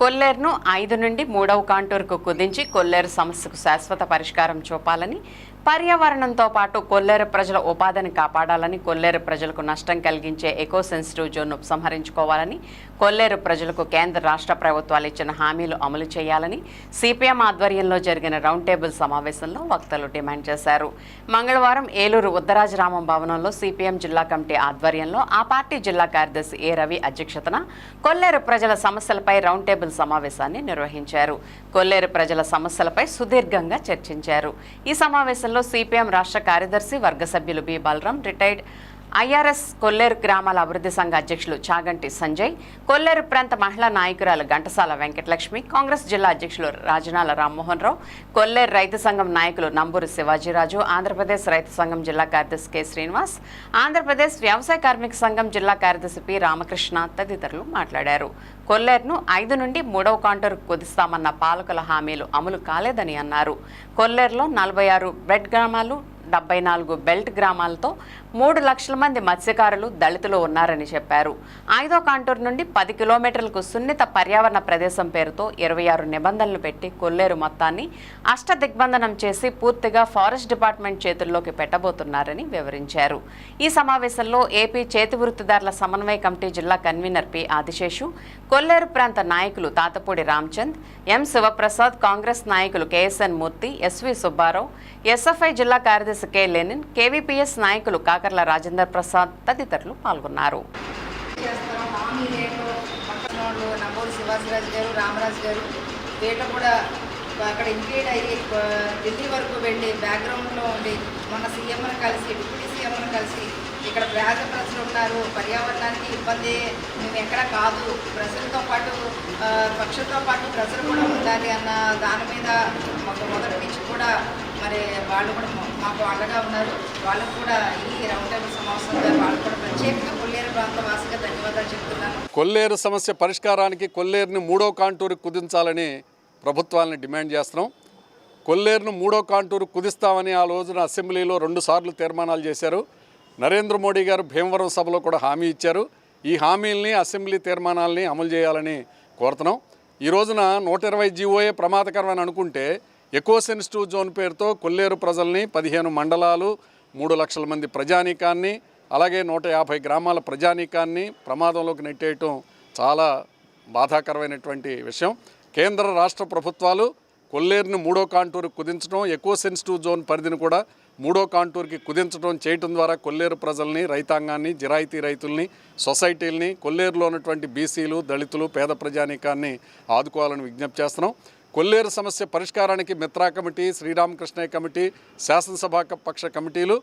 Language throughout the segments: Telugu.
కొల్లేరును ఐదు నుండి మూడవ కాంటూరుకు కుదించి కొల్లేరు సమస్యకు శాశ్వత పరిష్కారం చూపాలని పర్యావరణంతో పాటు కొల్లేరు ప్రజల ఉపాధిని కాపాడాలని కొల్లేరు ప్రజలకు నష్టం కలిగించే ఎకో సెన్సిటివ్ జోన్ను ఉపసంహరించుకోవాలని కొల్లేరు ప్రజలకు కేంద్ర రాష్ట్ర ప్రభుత్వాలు ఇచ్చిన హామీలు అమలు చేయాలని సిపిఎం ఆధ్వర్యంలో జరిగిన రౌండ్ టేబుల్ సమావేశంలో వక్తలు డిమాండ్ చేశారు. మంగళవారం ఏలూరు ఉత్తరాజరామం భవనంలో సిపిఎం జిల్లా కమిటీ ఆధ్వర్యంలో ఆ పార్టీ జిల్లా కార్యదర్శి ఏ రవి అధ్యక్షతన కొల్లేరు ప్రజల సమస్యలపై రౌండ్ టేబుల్ సమావేశాన్ని నిర్వహించారు. కొల్లేరు ప్రజల సమస్యలపై సుదీర్ఘంగా చర్చించారు. ఈ సమావేశంలో సమావేశంలో సిపిఎం రాష్ట్ర కార్యదర్శి వర్గ సభ్యులు B. Balaram retired I R S Kolleru గ్రామాల అభివృద్ధి సంఘ అధ్యక్షులు చాగంటి సంజయ్ కొల్లేరు ప్రాంత మహిళా నాయకురాలు ఘంటసాల వెంకటలక్ష్మి కాంగ్రెస్ జిల్లా అధ్యక్షులు రాజనాల రామ్మోహన్ రావు కొల్లేరు రైతు సంఘం నాయకులు నంబూరు శివాజీరాజు ఆంధ్రప్రదేశ్ రైతు సంఘం జిల్లా కార్యదర్శి కె శ్రీనివాస్ ఆంధ్రప్రదేశ్ వ్యవసాయ కార్మిక సంఘం జిల్లా కార్యదర్శి పి రామకృష్ణ తదితరులు మాట్లాడారు. కొల్లేరును ఐదు నుండి మూడవ కౌంటర్ కుదిస్తామన్న పాలకుల హామీలు అమలు కాలేదని అన్నారు. కొల్లేరులో నలభై ఆరు బెడ్ గ్రామాలు డెబ్బై నాలుగు బెల్ట్ గ్రామాలతో మూడు లక్షల మంది మత్స్యకారులు దళితులు ఉన్నారని చెప్పారు. ఐదో కాంటూరు నుండి పది కిలోమీటర్లకు సున్నిత పర్యావరణ ప్రదేశం పేరుతో ఇరవై ఆరు నిబంధనలు పెట్టి కొల్లేరు మొత్తాన్ని అష్ట దిగ్బంధనం చేసి పూర్తిగా ఫారెస్ట్ డిపార్ట్మెంట్ చేతుల్లోకి పెట్టబోతున్నారని వివరించారు. ఈ సమావేశంలో ఏపీ చేతి వృత్తిదారుల సమన్వయ కమిటీ జిల్లా కన్వీనర్ పి ఆదిశేషు కొల్లేరు ప్రాంత నాయకులు తాతపూడి రామచంద్ ఎం శివప్రసాద్ కాంగ్రెస్ నాయకులు K S N Murthy S V Subbarao S F I జిల్లా కార్యదర్శి కె లెనిన్ కేవీపీఎస్ నాయకులు కాకర్ల రాజేందర్ ప్రసాద్ తదితరులు పాల్గొన్నారు. శివాజీరాజు గారు రామరాజు గారు వీళ్ళు కూడా అక్కడ ఇంక్రీడ్ అయ్యి ఢిల్లీ వరకు వెళ్ళి బ్యాక్గ్రౌండ్లో ఉండి మన సీఎంను కలిసి డిప్యూటీ సీఎంను కలిసి ఇక్కడ ప్రజ ప్రజలు ఉన్నారు. పర్యావరణానికి ఇబ్బంది మేము ఎక్కడ కాదు. ప్రజలతో పాటు పక్షులతో పాటు ప్రజలు కూడా ఉండాలి అన్న దాని మీద మాకు మొదటి నుంచి కూడా మరి వాళ్ళు కూడా మాకు అండగా ఉన్నారు. వాళ్ళకు కూడా ఈ రౌండ్ టేబుల్ సమావేశంగా వాళ్ళు కూడా ప్రత్యేకంగా కొల్లేరు ప్రాంత వాసిగా ధన్యవాదాలు చెప్తున్నాను. కొల్లేరు సమస్య పరిష్కారానికి కొల్లేరుని మూడో కాంటూరు కుదించాలని ప్రభుత్వాలను డిమాండ్ చేస్తున్నాం. కొల్లేరును మూడో కాంటూరు కుదిస్తామని ఆ రోజున అసెంబ్లీలో రెండుసార్లు తీర్మానాలు చేశారు. నరేంద్ర మోడీ గారు భీమవరం సభలో కూడా హామీ ఇచ్చారు. ఈ హామీల్ని అసెంబ్లీ తీర్మానాల్ని అమలు చేయాలని కోరుతున్నాం. ఈ రోజున నూట ఇరవై జీవోయే ప్రమాదకరం అని అనుకుంటే ఎకో సెన్సిటివ్ జోన్ పేరుతో కొల్లేరు ప్రజల్ని పదిహేను మండలాలు మూడు లక్షల మంది ప్రజానీకాన్ని అలాగే నూట యాభై గ్రామాల ప్రజానీకాన్ని ప్రమాదంలోకి నెట్టేయటం చాలా బాధాకరమైనటువంటి విషయం. కేంద్ర రాష్ట్ర ప్రభుత్వాలు కొల్లేరుని మూడో కాంటూరు కుదించడం ఎక్కువ సెన్సిటివ్ జోన్ పరిధిని కూడా మూడో కాంటూర్కి కుదించడం చేయటం ద్వారా కొల్లేరు ప్రజల్ని రైతాంగాన్ని జిరాయితీ రైతుల్ని సొసైటీల్ని కొల్లేరులో ఉన్నటువంటి బీసీలు దళితులు పేద ప్రజానీకాన్ని ఆదుకోవాలని విజ్ఞప్తి చేస్తున్నాం. కొల్లేరు సమస్య పరిష్కారానికి మిత్రా కమిటీ శ్రీరామకృష్ణయ్య కమిటీ శాసనసభ పక్ష కమిటీలు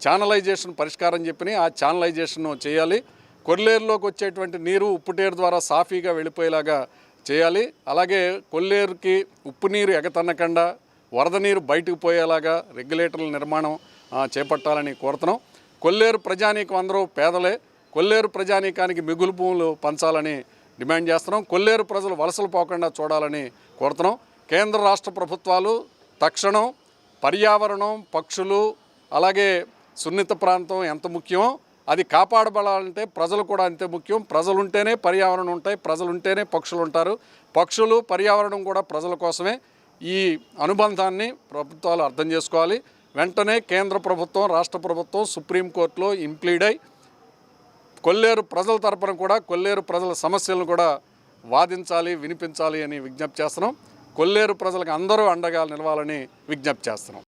ఛానలైజేషన్ పరిష్కారం చెప్పినాయి ఆ ఛానలైజేషన్ చేయాలి. కొల్లేరులోకి వచ్చేటువంటి నీరు ఉప్పుటేరు ద్వారా సాఫీగా వెళ్ళిపోయేలాగా చేయాలి. అలాగే కొల్లేరుకి ఉప్పు నీరు ఎగతన్నకుండా వరద నీరు బయటకు పోయేలాగా రెగ్యులేటర్ల నిర్మాణం చేపట్టాలని కోరుతున్నాం. కొల్లేరు ప్రజానీకం అందరూ పేదలే. కొల్లేరు ప్రజానీకానికి మిగులు భూములు పంచాలని డిమాండ్ చేస్తున్నాం. కొల్లేరు ప్రజలు వలసలు పోకుండా చూడాలని కోరుతున్నాం. కేంద్ర రాష్ట్ర ప్రభుత్వాలు తక్షణం పర్యావరణం పక్షులు అలాగే సున్నిత ప్రాంతం ఎంత ముఖ్యమో అది కాపాడబడాలంటే ప్రజలు కూడా అంతే ముఖ్యం. ప్రజలు ఉంటేనే పర్యావరణం ఉంటాయి ప్రజలు ఉంటేనే పక్షులు ఉంటారు. పక్షులు పర్యావరణం కూడా ప్రజల కోసమే ఈ అనుబంధాన్ని ప్రభుత్వాలు అర్థం చేసుకోవాలి. వెంటనే కేంద్ర ప్రభుత్వం రాష్ట్ర ప్రభుత్వం సుప్రీంకోర్టులో ఇంప్లీడ్ అయి కొల్లేరు ప్రజల తరపున కూడా కొల్లేరు ప్రజల సమస్యలను కూడా వాదించాలి వినిపించాలి అని విజ్ఞప్తి చేస్తున్నాం. కొల్లేరు ప్రజలకు అందరూ అండగా నిలవాలని విజ్ఞప్తి చేస్తున్నాం.